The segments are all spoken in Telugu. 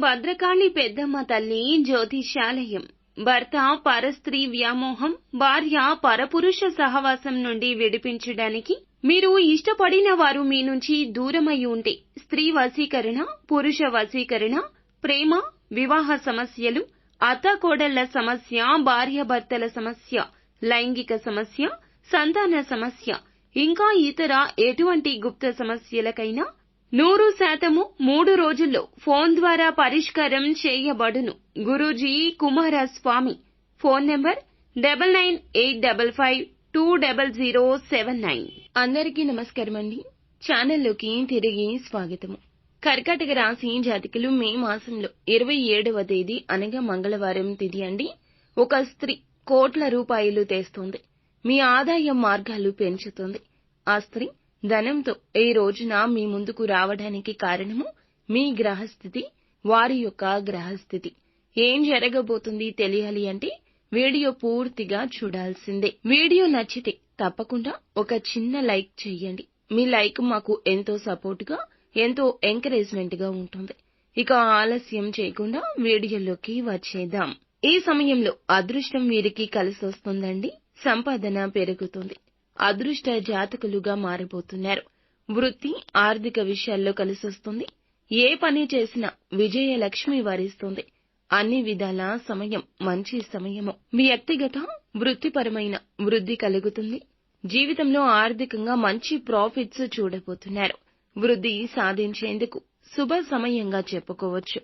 భద్రకాళి పెద్దమ్మ తల్లి జ్యోతిషాలయం భర్త పరస్త్రీ వ్యామోహం భార్య పరపురుష సహవాసం నుండి విడిపించడానికి మీరు ఇష్టపడిన వారు మీ నుంచి దూరమై ఉంటే స్త్రీ వశీకరణ పురుష వశీకరణ ప్రేమ వివాహ సమస్యలు అత్తాకోడళ్ళ సమస్య భార్యాభర్తల సమస్య లైంగిక సమస్య సంతాన సమస్య ఇంకా ఇతర ఎటువంటి గుప్త సమస్యలకైనా నూరు శాతము మూడు రోజుల్లో ఫోన్ ద్వారా పరిష్కారం చేయబడును. Guruji Kumaraswamy. Phone number double nine eight double five two double zero seven nine. అందరికీ నమస్కారం అండి ఛానల్లోకి తిరిగి స్వాగతము. కర్కాటక రాశి జాతికులు మే మాసంలో ఇరవై ఏడవ తేదీ అనగా మంగళవారం తిథి అండి. ఒక స్త్రీ కోట్ల రూపాయలు తెస్తుంది. మీ ఆదాయ మార్గాలు పెంచుతుంది. ఆ స్త్రీ ధనంతో ఈ రోజున మీ ముందుకు రావడానికి కారణము మీ గ్రహస్థితి వారి యొక్క గ్రహస్థితి. ఏం జరగబోతుంది తెలియాలి అంటే వీడియో పూర్తిగా చూడాల్సిందే. వీడియో నచ్చితే తప్పకుండా ఒక చిన్న లైక్ చేయండి. మీ లైక్ మాకు ఎంతో సపోర్ట్గా ఎంతో ఎంకరేజ్మెంట్గా ఉంటుంది. ఇక ఆలస్యం చేయకుండా వీడియోలోకి వచ్చేద్దాం. ఈ సమయంలో అదృష్టం వీరికి కలిసొస్తుందండి. సంపాదన పెరుగుతుంది. అదృష్ట జాతకులుగా మారిపోతున్నారు. వృత్తి ఆర్థిక విషయాల్లో కలిసొస్తుంది. ఏ పని చేసినా విజయలక్ష్మి వరిస్తుంది. అన్ని విధాల సమయం మంచి సమయము. వ్యక్తిగత వృత్తిపరమైన వృద్ధి కలుగుతుంది. జీవితంలో ఆర్థికంగా మంచి ప్రాఫిట్స్ చూడబోతున్నారు. వృద్ధి సాధించేందుకు శుభ సమయంగా చెప్పుకోవచ్చు.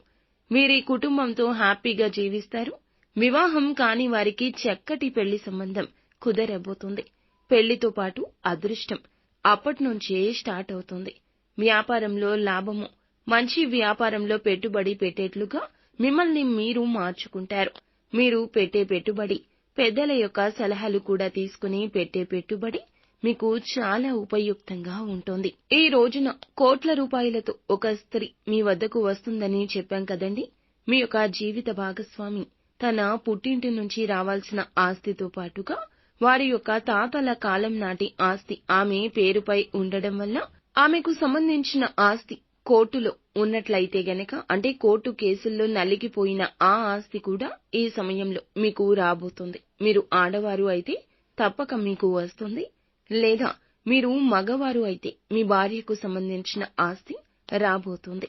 వీరి కుటుంబంతో హ్యాపీగా జీవిస్తారు. వివాహం కాని వారికి చక్కటి పెళ్ళి సంబంధం కుదరబోతుంది. పెళ్ళితో పాటు అదృష్టం. అప్పట్నుంచే స్టార్ట్ అవుతుంది. వ్యాపారంలో లాభము. మంచి వ్యాపారంలో పెట్టుబడి పెట్టేట్లుగా మిమ్మల్ని మీరు మార్చుకుంటారు. మీరు పెట్టే పెట్టుబడి పెద్దల యొక్క సలహాలు కూడా తీసుకుని పెట్టే పెట్టుబడి మీకు చాలా ఉపయుక్తంగా ఉంటుంది. ఈ రోజున కోట్ల రూపాయలతో ఒక స్త్రీ మీ వద్దకు వస్తుందని చెప్పాం కదండి? మీ యొక్క జీవిత భాగస్వామి తన పుట్టింటి నుంచి రావాల్సిన ఆస్తితో పాటుగా వారి యొక్క తాతల కాలం నాటి ఆస్తి ఆమె పేరుపై ఉండడం వల్ల ఆమెకు సంబంధించిన ఆస్తి కోర్టులో ఉన్నట్లయితే గనక అంటే కోర్టు కేసుల్లో నలిగిపోయిన ఆ ఆస్తి కూడా ఈ సమయంలో మీకు రాబోతుంది. మీరు ఆడవారు అయితే తప్పక మీకు వస్తుంది. లేదా మీరు మగవారు అయితే మీ భార్యకు సంబంధించిన ఆస్తి రాబోతుంది.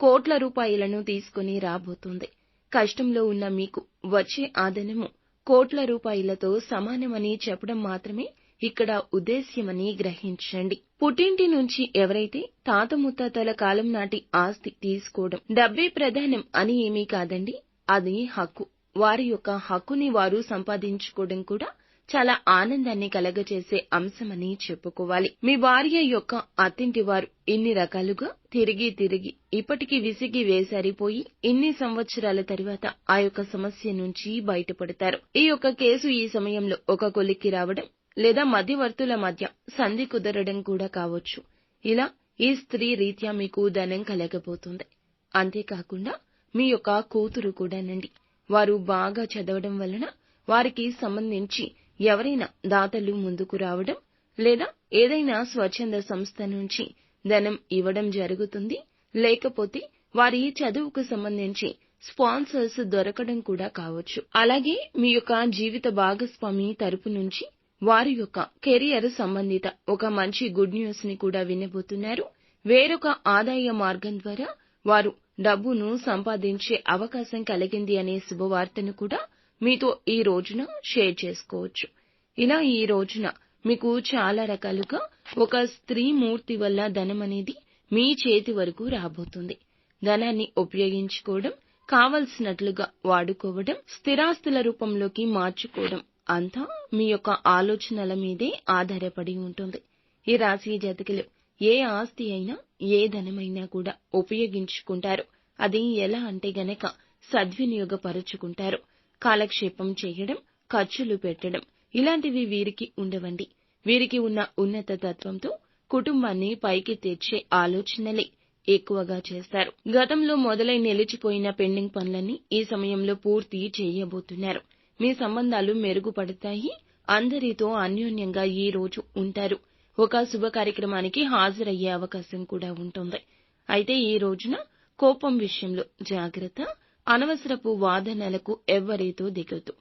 కోట్ల రూపాయలను తీసుకుని రాబోతుంది. కష్టంలో ఉన్న మీకు వచ్చే ఆదనము కోట్ల రూపాయలతో సమానమని చెప్పడం మాత్రమే ఇక్కడ ఉద్దేశ్యమని గ్రహించండి. పుట్టింటి నుంచి ఎవరైతే తాత ముత్తాతల కాలం నాటి ఆస్తి తీసుకోవడం డబ్బే ప్రధానం అని ఏమీ కాదండి అది హక్కు. వారి యొక్క హక్కుని వారు సంపాదించుకోవడం కూడా చాలా ఆనందాన్ని కలగజేసే అంశమని చెప్పుకోవాలి. మీ భార్య యొక్క అత్తింటి వారు ఇన్ని రకాలుగా తిరిగి తిరిగి ఇప్పటికి విసిగి వేసారిపోయి ఇన్ని సంవత్సరాల తర్వాత ఆ యొక్క సమస్య నుంచి బయటపడతారు. ఈ యొక్క కేసు ఈ సమయంలో ఒక కొలిక్కి రావడం లేదా మధ్యవర్తుల మధ్య సంధి కుదరడం కూడా కావచ్చు. ఇలా ఈ స్త్రీ రీత్యా మీకు ధనం కలగబోతుంది. అంతేకాకుండా మీ యొక్క కూతురు కూడానండి వారు బాగా చదవడం వలన వారికి సంబంధించి ఎవరైనా దాతలు ముందుకు రావడం లేదా ఏదైనా స్వచ్ఛంద సంస్థ నుంచి ధనం ఇవ్వడం జరుగుతుంది. లేకపోతే వారి చదువుకు సంబంధించి స్పాన్సర్స్ దొరకడం కూడా కావచ్చు. అలాగే మీ యొక్క జీవిత భాగస్వామి తరపు నుంచి వారి యొక్క కెరియర్ సంబంధిత ఒక మంచి గుడ్ న్యూస్ని కూడా వినబోతున్నారు. వేరొక ఆదాయ మార్గం ద్వారా వారు డబ్బును సంపాదించే అవకాశం కలిగింది అనే శుభవార్తను కూడా మీతో ఈ రోజున షేర్ చేసుకోవచ్చు. ఇలా ఈ రోజున మీకు చాలా రకాలుగా ఒక స్త్రీ మూర్తి వల్ల ధనం అనేది మీ చేతి వరకు రాబోతుంది. ధనాన్ని ఉపయోగించుకోవడం కావలసినట్లుగా వాడుకోవడం స్థిరాస్తుల రూపంలోకి మార్చుకోవడం అంతా మీ యొక్క ఆలోచనల మీదే ఆధారపడి ఉంటుంది. ఈ రాశి జాతకులు ఏ ఆస్తి అయినా ఏ ధనమైనా కూడా ఉపయోగించుకుంటారు. అది ఎలా అంటే గనక సద్వినియోగపరుచుకుంటారు. కాలక్షేపం చేయడం ఖర్చులు పెట్టడం ఇలాంటివి వీరికి ఉండవండి. వీరికి ఉన్న ఉన్నత తత్వంతో కుటుంబాన్ని పైకి తెచ్చే ఆలోచనలే ఎక్కువగా చేస్తారు. గతంలో మొదలై నిలిచిపోయిన పెండింగ్ పనులన్నీ ఈ సమయంలో పూర్తి చేయబోతున్నారు. మీ సంబంధాలు మెరుగుపడతాయి. అందరితో అన్యోన్యంగా ఈ రోజు ఉంటారు. ఒక శుభ కార్యక్రమానికి హాజరయ్యే అవకాశం కూడా ఉంటుంది. అయితే ఈ రోజున కోపం విషయంలో జాగ్రత్త అనవసరపు వాదనలకు ఎవ్వరితో దిగొద్దు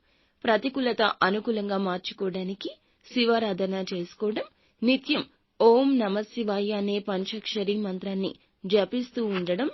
ప్రతికూలత అనుకూలంగా మార్చుకోవడానికి శివారాధన చేసుకోవడం నిత్యం ఓం నమ శివాయ అనే పంచాక్షరి మంత్రాన్ని జపిస్తూ ఉండడం